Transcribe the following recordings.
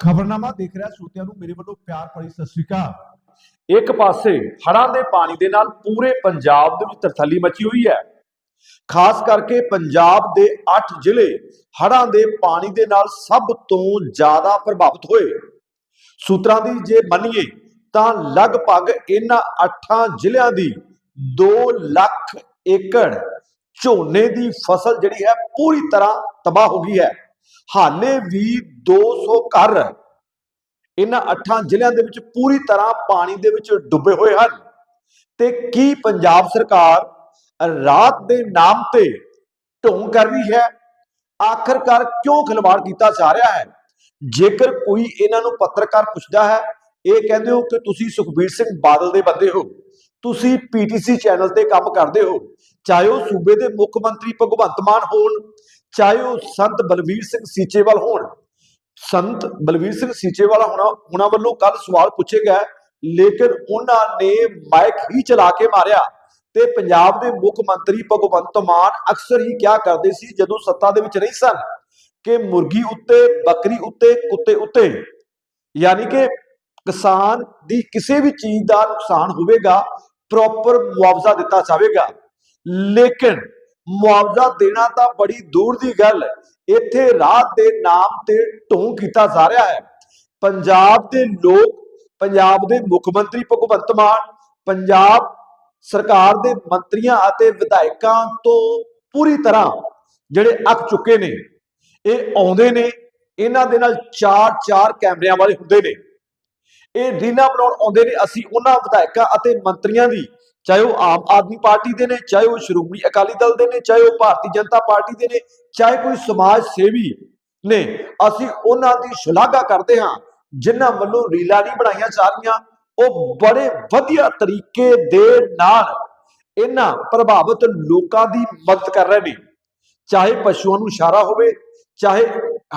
ਖਬਰਨਾਮਾ ਦੇਖ ਰਿਹਾ ਸਰੋਤਿਆਂ ਨੂੰ ਮੇਰੇ ਵੱਲੋਂ ਪਿਆਰ ਭਰੀ ਸਤਿ ਸ਼੍ਰੀ ਅਕਾਲ। ਇੱਕ ਪਾਸੇ ਹੜ੍ਹਾਂ ਦੇ ਪਾਣੀ ਦੇ ਨਾਲ ਪੂਰੇ ਪੰਜਾਬ ਦੇ ਵਿੱਚ ਤਰਥੱਲੀ ਮਚੀ ਹੋਈ ਹੈ। ਖਾਸ ਕਰਕੇ ਪੰਜਾਬ ਦੇ 8 ਜ਼ਿਲ੍ਹੇ ਹੜ੍ਹਾਂ ਦੇ ਪਾਣੀ ਦੇ ਨਾਲ ਸਭ ਤੋਂ ਜ਼ਿਆਦਾ ਪ੍ਰਭਾਵਿਤ ਹੋਏ। ਸੂਤਰਾਂ ਦੀ ਜੇ ਮੰਨੀਏ ਤਾਂ ਲਗਭਗ ਇਹਨਾਂ 8 ਜ਼ਿਲ੍ਹਿਆਂ ਦੀ 2 ਲੱਖ ਏਕੜ ਝੋਨੇ ਦੀ ਫਸਲ ਜਿਹੜੀ ਹੈ ਪੂਰੀ ਤਰ੍ਹਾਂ ਤਬਾਹ ਹੋ ਗਈ ਹੈ। ਹਾਲੇ ਵੀ 200 ਘਰ ਇਹਨਾਂ 8 ਜ਼ਿਲ੍ਹਿਆਂ ਦੇ ਵਿੱਚ ਪੂਰੀ ਤਰ੍ਹਾਂ ਪਾਣੀ ਦੇ ਵਿੱਚ ਡੁੱਬੇ ਹੋਏ ਹਨ। ਤੇ ਕੀ ਪੰਜਾਬ ਸਰਕਾਰ ਰਾਤ ਦੇ ਨਾਮ ਤੇ ਢੋਂਗ ਕਰ ਰਹੀ ਹੈ? ਆਖਰਕਾਰ ਕਿਉਂ ਖਿਲਵਾੜ ਕੀਤਾ ਜਾ ਰਿਹਾ ਹੈ? ਜੇਕਰ ਕੋਈ ਇਹਨਾਂ ਨੂੰ ਪੱਤਰਕਾਰ ਪੁੱਛਦਾ ਹੈ, ਇਹ ਕਹਿੰਦੇ ਹੋ ਕਿ ਤੁਸੀਂ ਸੁਖਬੀਰ ਸਿੰਘ ਬਾਦਲ ਦੇ ਬੰਦੇ ਹੋ। ਤੁਸੀਂ ਪੀਟੀਸੀ ਚੈਨਲ ਤੇ ਕੰਮ ਕਰਦੇ ਹੋ। ਚਾਹੇ ਉਹ ਸੂਬੇ ਦੇ ਮੁੱਖ ਮੰਤਰੀ ਭਗਵੰਤ ਮਾਨ ਹੋਣ ਚਾਹੇ ਉਹ ਸੰਤ ਬਲਵੀਰ ਸਿੰਘ ਸੀਚੇਵਾਲ ਹੋਣ, ਸੰਤ ਬਲਵੀਰ ਸਿੰਘ ਸੀਚੇਵਾਲ ਹੁਣਾ ਹੁਣਾਂ ਵੱਲੋਂ ਕੱਲ ਸਵਾਲ ਪੁੱਛੇ ਗਏ, ਲੇਕਿਨ ਉਹਨਾਂ ਨੇ ਮਾਈਕ ਹੀ ਚਲਾ ਕੇ ਮਾਰਿਆ ਤੇ ਪੰਜਾਬ ਦੇ ਮੁੱਖ ਮੰਤਰੀ ਭਗਵੰਤ ਮਾਨ ਅਕਸਰ ਹੀ ਕਿਹਾ ਕਰਦੇ ਸੀ, ਜਦੋਂ ਸੱਤਾ ਦੇ ਵਿੱਚ ਨਹੀਂ ਸਨ, ਕਿ ਮੁਰਗੀ ਉੱਤੇ, ਬੱਕਰੀ ਉੱਤੇ, ਕੁੱਤੇ ਉੱਤੇ, ਯਾਨੀ ਕਿ ਕਿਸਾਨ ਦੀ ਕਿਸੇ ਵੀ ਚੀਜ਼ ਦਾ ਨੁਕਸਾਨ ਹੋਵੇਗਾ ਪ੍ਰੋਪਰ ਮੁਆਵਜ਼ਾ ਦਿੱਤਾ ਜਾਵੇਗਾ। ਲੇਕਿਨ ਮੁਆਵਜ਼ਾ ਦੇਣਾ ਤਾਂ ਬੜੀ ਦੂਰ ਦੀ ਗੱਲ ਹੈ। ਇੱਥੇ ਰਾਤ ਦੇ ਨਾਮ ਤੇ ਢੋਂਗ ਕੀਤਾ ਜਾ ਰਿਹਾ ਹੈ। ਪੰਜਾਬ ਦੇ ਲੋਕ, ਪੰਜਾਬ ਦੇ ਮੁੱਖ ਮੰਤਰੀ ਭਗਵੰਤ ਮਾਨ, ਪੰਜਾਬ ਸਰਕਾਰ ਦੇ ਮੰਤਰੀਆਂ ਅਤੇ ਵਿਧਾਇਕਾਂ ਤੋਂ ਪੂਰੀ ਤਰ੍ਹਾਂ ਜਿਹੜੇ ਅੱਕ ਚੁੱਕੇ ਨੇ, ਇਹ ਆਉਂਦੇ ਨੇ, ਇਹਨਾਂ ਦੇ ਨਾਲ ਚਾਰ ਚਾਰ ਕੈਮਰਿਆਂ ਵਾਲੇ ਹੁੰਦੇ ਨੇ। ਇਹ ਰੀਲਾਂ ਬਣਾਉਣ ਆਉਂਦੇ ਨੇ, ਅਸੀਂ ਉਹਨਾਂ ਵਿਧਾਇਕਾਂ ਅਤੇ ਮੰਤਰੀਆਂ ਦੀ ਚਾਹੇ ਉਹ ਆਮ ਆਦਮੀ ਪਾਰਟੀ ਦੇ ਨੇ, ਚਾਹੇ ਉਹ ਸ਼੍ਰੋਮਣੀ ਅਕਾਲੀ ਦਲ ਦੇ ਨੇ, ਚਾਹੇ ਉਹ ਭਾਰਤੀ ਜਨਤਾ ਪਾਰਟੀ ਦੇ ਨੇ, ਚਾਹੇ ਕੋਈ ਸਮਾਜ ਸੇਵੀ ਨੇ, ਅਸੀਂ ਉਹਨਾਂ ਦੀ ਸ਼ਲਾਘਾ ਕਰਦੇ ਹਾਂ, ਜਿਨ੍ਹਾਂ ਵੱਲੋਂ ਰੀਲਾਂ ਨਹੀਂ ਬਣਾਈਆਂ ਜਾ ਰਹੀਆਂ। ਉਹ ਬੜੇ ਵਧੀਆ ਤਰੀਕੇ ਦੇ ਨਾਲ ਇਹਨਾਂ ਪ੍ਰਭਾਵਿਤ ਲੋਕਾਂ ਦੀ ਮਦਦ ਕਰ ਰਹੇ ਨੇ। ਚਾਹੇ ਪਸ਼ੂਆਂ ਨੂੰ ਇਸ਼ਾਰਾ ਹੋਵੇ, ਚਾਹੇ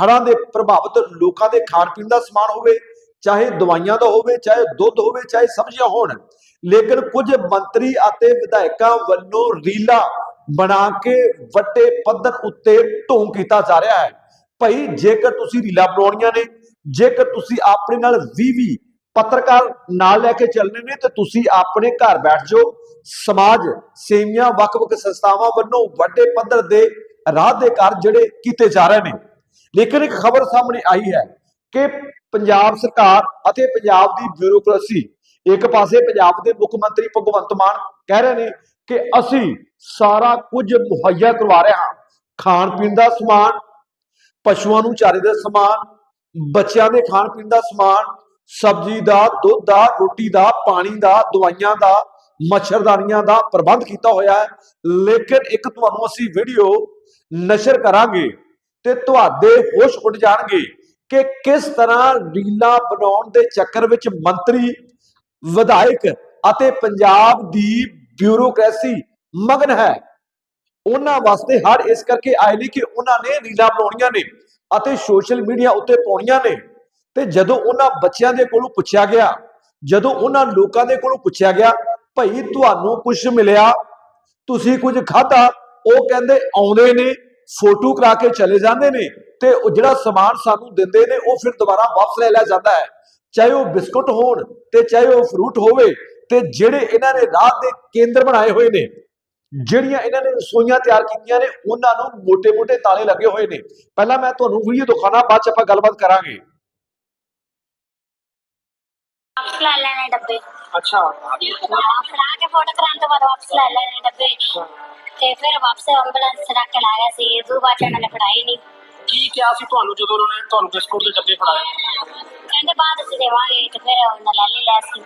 ਹੜ੍ਹਾਂ ਦੇ ਪ੍ਰਭਾਵਿਤ ਲੋਕਾਂ ਦੇ ਖਾਣ ਪੀਣ ਦਾ ਸਮਾਨ ਹੋਵੇ ਚਾਹੇ ਦਵਾਈਆਂ ਦਾ ਹੋਵੇ, ਚਾਹੇ ਦੁੱਧ ਹੋਵੇ, ਚਾਹੇ ਸਬਜ਼ੀਆਂ ਹੋਣ, ਲੇਕਿਨ ਕੁਝ ਮੰਤਰੀ ਅਤੇ ਵਿਧਾਇਕਾਂ ਵੱਲੋਂ ਰੀਲਾ ਬਣਾ ਕੇ ਵੱਡੇ ਪੱਧਰ ਉੱਤੇ ਢੋਂਗ ਕੀਤਾ ਜਾ ਰਿਹਾ ਹੈ। ਭਾਈ ਜੇਕਰ ਤੁਸੀਂ ਰੀਲਾ ਬਣਾਉਣੀਆਂ ਨੇ, ਜੇਕਰ ਤੁਸੀਂ ਆਪਣੇ ਨਾਲ 20 20 ਪੱਤਰਕਾਰ ਨਾਲ ਲੈ ਕੇ ਚੱਲਣੇ ਨੇ, ਤੇ ਤੁਸੀਂ ਆਪਣੇ ਘਰ ਬੈਠ ਜਾਓ। ਸਮਾਜ ਸੇਵੀਆਂ ਵੱਖ-ਵੱਖ ਸੰਸਥਾਵਾਂ ਵੱਲੋਂ ਵੱਡੇ ਪੱਧਰ ਦੇ ਰਾਹ ਦੇ ਕਾਰਜ ਜਿਹੜੇ ਕੀਤੇ ਜਾ ਰਹੇ ਨੇ। ਲੇਕਿਨ ਇੱਕ ਖਬਰ ਸਾਹਮਣੇ ਆਈ ਹੈ ਕਿ ਪੰਜਾਬ ਸਰਕਾਰ ਅਤੇ ਪੰਜਾਬ ਦੀ ਬਿਊਰੋਕ੍ਰੇਸੀ ਇੱਕ ਪਾਸੇ ਪੰਜਾਬ ਦੇ ਮੁੱਖ ਮੰਤਰੀ ਭਗਵੰਤ ਮਾਨ ਕਹਿ ਰਹੇ ਨੇ ਕਿ ਅਸੀਂ ਸਾਰਾ ਕੁਝ ਮੁਹੱਈਆ ਕਰਵਾ ਰਹੇ ਹਾਂ। ਖਾਣ ਪੀਣ ਦਾ ਸਮਾਨ, ਪਸ਼ੂਆਂ ਨੂੰ ਚਾਰੇ ਦਾ ਸਮਾਨ, ਬੱਚਿਆਂ ਦੇ ਖਾਣ ਪੀਣ ਦਾ ਸਮਾਨ, ਸਬਜ਼ੀ ਦਾ, ਦੁੱਧ ਦਾ, ਰੋਟੀ ਦਾ, ਪਾਣੀ ਦਾ, ਦਵਾਈਆਂ ਦਾ, ਮੱਛਰਦਾਨੀਆਂ ਦਾ ਪ੍ਰਬੰਧ ਕੀਤਾ ਹੋਇਆ ਹੈ। ਲੇਕਿਨ ਇੱਕ ਤੁਹਾਨੂੰ ਅਸੀਂ ਵੀਡੀਓ ਨਸ਼ਰ ਕਰਾਂਗੇ ਤੇ ਤੁਹਾਡੇ ਹੋਸ਼ ਉੱਡ ਜਾਣਗੇ। ਕਿ ਕਿਸ ਤਰ੍ਹਾਂ ਰੀਲਾਂ ਬਣਾਉਣ ਦੇ ਚੱਕਰ ਵਿੱਚ ਮੰਤਰੀ, ਵਿਧਾਇਕ ਅਤੇ ਪੰਜਾਬ ਦੀ ਬਿਊਰੋਕ੍ਰੇਸੀ ਮਗਨ ਹੈ। ਉਹਨਾਂ ਵਾਸਤੇ ਹਰ ਇਸ ਕਰਕੇ ਆਏ ਨੇ ਕਿ ਉਹਨਾਂ ਨੇ ਰੀਲਾਂ ਬਣਾਉਣੀਆਂ ਨੇ ਅਤੇ ਸੋਸ਼ਲ ਮੀਡੀਆ ਉੱਤੇ ਪਾਉਣੀਆਂ ਨੇ। ਤੇ ਜਦੋਂ ਉਹਨਾਂ ਬੱਚਿਆਂ ਦੇ ਕੋਲੋਂ ਪੁੱਛਿਆ ਗਿਆ, ਜਦੋਂ ਉਹਨਾਂ ਲੋਕਾਂ ਦੇ ਕੋਲੋਂ ਪੁੱਛਿਆ ਗਿਆ, ਭਈ ਤੁਹਾਨੂੰ ਕੁਝ ਮਿਲਿਆ? ਤੁਸੀਂ ਕੁਝ ਖਾਧਾ? ਉਹ ਕਹਿੰਦੇ, ਆਉਂਦੇ ਨੇ, ਫੋਟੋ ਕਰਾ ਕੇ ਚਲੇ ਜਾਂਦੇ ਨੇ। ਤੇ ਉਹ ਜਿਹੜਾ ਸਮਾਨ ਸਾਨੂੰ ਦਿੰਦੇ ਨੇ ਉਹ ਫਿਰ ਦੁਬਾਰਾ ਵਾਪਸ ਲੈ ਲਿਆ ਜਾਂਦਾ ਹੈ। ਚਾਹੇ ਉਹ ਬਿਸਕੁਟ ਹੋਣ ਤੇ ਚਾਹੇ ਉਹ ਫਰੂਟ ਹੋਵੇ ਤੇ ਜਿਹੜੇ ਇਹਨਾਂ ਨੇ ਰਾਤ ਦੇ ਕੇਂਦਰ ਬਣਾਏ ਹੋਏ ਨੇ ਜਿਹੜੀਆਂ ਇਹਨਾਂ ਨੇ ਰਸੋਈਆਂ ਤਿਆਰ ਕੀਤੀਆਂ ਨੇ ਉਹਨਾਂ ਨੂੰ ਮੋٹے-ਮੋٹے ਤਾਲੇ ਲੱਗੇ ਹੋਏ ਨੇ। ਪਹਿਲਾਂ ਮੈਂ ਤੁਹਾਨੂੰ ਵੀਡੀਓ ਦਿਖਾਣਾ ਬਾਅਦ ਚ ਆਪਾਂ ਗੱਲਬਾਤ ਕਰਾਂਗੇ। ਤੇ ਫਿਰ ਵਾਪਸ ਐਂਬੂਲੈਂਸ ਰੱਖ ਕੇ ਸੀ ਦੂ ਬਾਅਦ ਚ ਇਹਨਾਂ ਨੇ ਨਹੀਂ ਕੀ ਕਿਹਾ ਸੀ ਤੁਹਾਨੂੰ ਜਦੋਂ ਉਹਨਾਂ ਨੇ ਤੁਹਾਨੂੰ ਬਿਸਕੁਟ ਦੇ ਡੱਬੇ ਫੜਾਏ ਕਹਿੰਦੇ ਬਾਅਦ ਅਸੀਂ ਦੇਵਾਂਗੇ ਤੇ ਫਿਰ ਉਹਨਾਂ ਲੈ ਲਈ ਲੈ ਸੀ।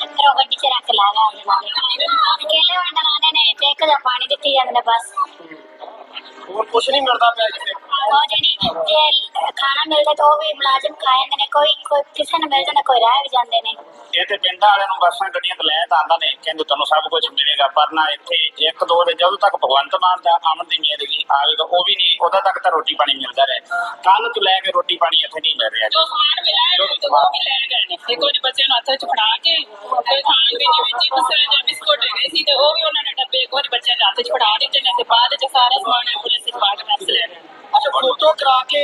ਫਿਰ ਉਹ ਗੱਡੀ 'ਚ ਰੱਖ ਕੇ ਲਾ ਉਹਦੇ ਨਾਲ। ਕੇਲੇ ਵੰਡਣ ਨੇ ਤੇ ਇੱਕ ਦਾ ਪਾਣੀ ਦਿੱਤੀ ਜਾਂਦੇ ਨੇ ਬਸ। ਹੋਰ ਕੁਝ ਨਹੀਂ ਮਿਲਦਾ ਪਿਆ ਇੱਥੇ ਉਹ ਜਿਹੜੀ ਜੇ ਖਾਣਾ ਮਿਲਦਾ ਤਾਂ ਉਹ ਵੀ ਮੁਲਾਜ਼ਮ ਖਾ ਜਾਂਦੇ ਨੇ ਕੋਈ ਕੋਈ ਕਿਸੇ ਨੂੰ ਮਿਲ ਜਾਂਦਾ ਕੋਈ ਰਹਿ ਵੀ ਜਾਂਦੇ ਨੇ। ਇਹ ਤੇ ਪਿੰਡਾਂ ਵਾਲਿਆਂ ਨੂੰ ਬੱਸਾਂ ਗੱਡੀਆਂ ਤੇ ਲੈ ਤਾਂ ਆਂਦਾ ਨੇ ਕਹਿੰਦੇ ਤੁਹਾਨੂੰ ਸਭ ਕੁਝ ਮਿਲੇਗਾ ਪਰ ਨਾ ਇੱਥੇ ਇੱਕ ਦੋ ਦੇ ਜਦੋਂ ਤੱਕ ਭਗਵੰਤ ਮਾਨ ਦਾ ਆਮਦ ਦੀ ਮਿਹਰ ਹੈਗੀ ਆਵੇਗਾ ਉਹ ਵੀ ਨਹੀਂ ਉਦੋਂ ਤੱਕ ਤਾਂ ਰੋਟੀ ਪਾਣੀ ਮਿਲਦਾ ਰਹੇ। ਕੱਲ ਤੋਂ ਲੈ ਕੇ ਰੋਟੀ ਪਾਣੀ ਇੱਥੇ ਨਹੀਂ ਮਿਲ ਰਿਹਾ ਜੋ। ਸਮਾਨ ਮਿਲਾਇਆ ਤੇ ਉਹ ਵੀ ਲੈ ਗਏ ਨੇ। ਤੇ ਕੁਝ ਬੱਚਿਆਂ ਨੂੰ ਹੱਥ ਵਿੱਚ ਫੜਾ ਕੇ ਤੇ ਖਾਣ ਪੀਣ ਜਿਵੇਂ ਚਿਪਸ ਜਾਂ ਬਿਸਕੁਟ ਹੈਗੇ ਸੀ ਤੇ ਉਹ ਵੀ ਉਹਨਾਂ ਨੇ ਡੱਬੇ ਕੁਝ ਬੱਚਿਆਂ ਦੇ ਹੱਥ ਵਿੱਚ ਫੜਾ ਦਿੱਤੇ ਨੇ ਤੇ ਬਾਅਦ ਵਿੱਚ ਸਾਰਾ ਸਮਾਨ ਐਂਬੂਲੈਂਸ ਵਿੱਚ ਪਾ ਕੇ ਵਾਪਸ ਲੈ ਗਏ ਅੱਛਾ ਫੋਟੋ ਕਰਾ ਕੇ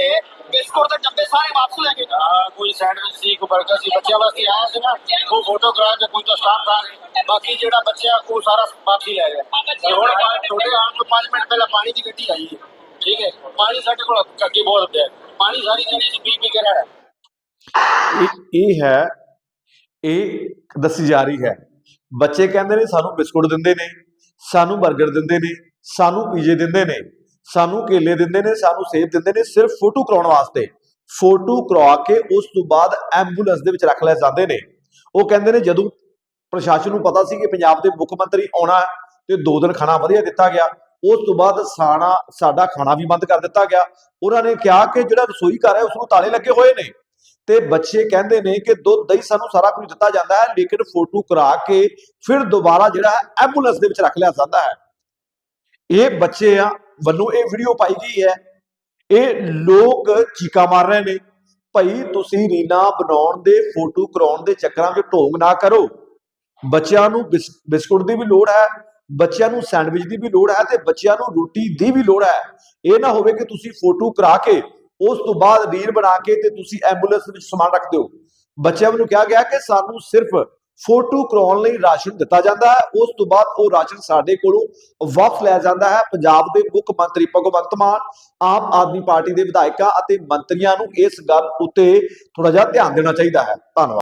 ਬਿਸਕੁਟ ਦੇ ਡੱਬੇ ਸਾਰੇ ਵਾਪਸ ਹਾਂ ਕੋਈ ਸੈਂਡਵਿਚ ਸੀ ਕੋਈ 버ਗਰ ਸੀ ਬੱਚਿਆਂ ਵਾਸਤੇ ਆਇਆ ਸੀ ਨਾ ਉਹ ਫੋਟੋ ਕਰਾ ਕੇ ਕੋਈ ਤਾਂ ਸਟਾਫ ਕਰਾ ਬਾਕੀ ਜਿਹੜਾ ਬੱਚਾ ਉਹ ਸਾਰਾ ਵਾਪਸੀ ਲੈ ਗਿਆ ਤੇ ਹੁਣ ਪਾ- ਤੁਹਾਡੇ ਆਉਣ ਤੋਂ 5 ਮਿੰਟ ਪਹਿਲਾਂ ਪਾਣੀ ਦੀ ਗੱਡੀ ਆਈ ਹੈ। ਠੀਕ ਹੈ ਪਾਣੀ ਸਾਡੇ ਕੋਲ ਕੱਕੇ ਬਹੁਤ ਪਿਆ ਹੈ। ਪਾਣੀ ਸਾਰੀ ਜਣੇ ਚ ਪੀ ਪੀ ਕੇ ਰਹਿਣਾ ਇਹ ਇਹ ਹੈ ਇਹ ਦੱਸੀ ਜਾ ਰਹੀ ਹੈ। ਬੱਚੇ ਕਹਿੰਦੇ ਨੇ ਸਾਨੂੰ ਬਿਸਕੁਟ ਦਿੰਦੇ ਨੇ। ਸਾਨੂੰ 버ਗਰ ਦਿੰਦੇ ਨੇ, ਸਾਨੂੰ ਪੀਜੇ ਦਿੰਦੇ ਨੇ, ਸਾਨੂੰ ਕੇਲੇ ਦਿੰਦੇ ਨੇ, ਸਾਨੂੰ ਸੇਬ ਦਿੰਦੇ ਨੇ, ਸਿਰਫ ਫੋਟੋ ਕਰਾਉਣ ਵਾਸਤੇ। ਫੋਟੋ ਕਰਵਾ ਕੇ ਉਸ ਤੋਂ ਬਾਅਦ ਐਂਬੂਲੈਂਸ ਦੇ ਵਿੱਚ ਰੱਖ ਲੈ ਜਾਂਦੇ ਨੇ। ਉਹ ਕਹਿੰਦੇ ਨੇ ਜਦੋਂ ਪ੍ਰਸ਼ਾਸਨ ਨੂੰ ਪਤਾ ਸੀ ਕਿ ਪੰਜਾਬ ਦੇ ਮੁੱਖ ਮੰਤਰੀ ਆਉਣਾ ਹੈ ਤੇ ਦੋ ਦਿਨ ਖਾਣਾ ਵਧੀਆ ਦਿੱਤਾ ਗਿਆ, ਉਸ ਤੋਂ ਬਾਅਦ ਸਾਣਾ, ਸਾਡਾ ਖਾਣਾ ਵੀ ਬੰਦ ਕਰ ਦਿੱਤਾ ਗਿਆ। ਉਹਨਾਂ ਨੇ ਕਿਹਾ ਕਿ ਜਿਹੜਾ ਰਸੋਈ ਘਰ ਹੈ, ਉਸ ਨੂੰ ਤਾਲੇ ਲੱਗੇ ਹੋਏ ਨੇ। ਤੇ ਬੱਚੇ ਕਹਿੰਦੇ ਨੇ ਕਿ ਦੁੱਧ ਦਹੀਂ ਸਾਨੂੰ ਸਾਰਾ ਕੁਝ ਦਿੱਤਾ ਜਾਂਦਾ ਹੈ, ਲੇਕਿਨ ਫੋਟੋ ਕਰਾ ਕੇ ਫਿਰ ਦੁਬਾਰਾ ਜਿਹੜਾ ਹੈ ਐਂਬੂਲੈਂਸ ਦੇ ਵਿੱਚ ਰੱਖ ਲਿਆ ਜਾਂਦਾ ਹੈ। ਇਹ ਬੱਚੇ ਆ, ਵੱਲੋਂ ਇਹ ਵੀਡੀਓ ਪਾਈ ਗਈ ਹੈ। ਇਹ ਲੋਕ ਚੀਕਾ ਮਾਰ ਰਹੇ ਨੇ, ਭਾਈ ਤੁਸੀਂ ਰੀਨਾ ਬਣਾਉਣ ਦੇ, ਫੋਟੋ ਕਰਾਉਣ ਦੇ ਚੱਕਰਾਂ ਵਿੱਚ ਢੋਂਗ ਨਾ ਕਰੋ। ਬੱਚਿਆਂ ਨੂੰ ਬਿਸ- ਬਿਸਕੁਟ ਦੀ ਵੀ ਲੋੜ ਹੈ, ਬੱਚਿਆਂ ਨੂੰ ਸੈਂਡਵਿਚ ਦੀ ਵੀ ਲੋੜ ਹੈ ਤੇ ਬੱਚਿਆਂ ਨੂੰ ਰੋਟੀ ਦੀ ਵੀ ਲੋੜ ਹੈ। ਇਹ ਨਾ ਹੋਵੇ ਕਿ ਤੁਸੀਂ ਫੋਟੋ ਕਰਾ ਕੇ ਉਸ ਤੋਂ ਬਾਅਦ ਵੀਰ ਬਣਾ ਕੇ ਤੇ ਤੁਸੀਂ ਐਂਬੂਲੈਂਸ ਵਿੱਚ ਸਮਾਨ ਰੱਖ ਦਿਓ ਬੱਚਿਆਂ ਨੂੰ ਕਿਹਾ ਗਿਆ ਕਿ ਸਾਨੂੰ ਸਿਰਫ ਫੋਟੋ ਕਰਾਉਣ ਲਈ ਰਾਸ਼ਨ ਦਿੱਤਾ ਜਾਂਦਾ ਹੈ। ਉਸ ਤੋਂ ਬਾਅਦ ਉਹ ਰਾਸ਼ਨ ਸਾਡੇ ਕੋਲੋਂ ਵਾਪਸ ਲਿਆ ਜਾਂਦਾ ਹੈ। ਪੰਜਾਬ ਦੇ ਮੁੱਖ ਮੰਤਰੀ ਭਗਵੰਤ ਮਾਨ, ਆਮ ਆਦਮੀ ਪਾਰਟੀ ਦੇ ਵਿਧਾਇਕਾਂ ਅਤੇ ਮੰਤਰੀਆਂ ਨੂੰ ਇਸ ਗੱਲ ਉੱਤੇ ਥੋੜਾ ਜਿਹਾ ਧਿਆਨ ਦੇਣਾ ਚਾਹੀਦਾ ਹੈ। ਧੰਨਵਾਦ।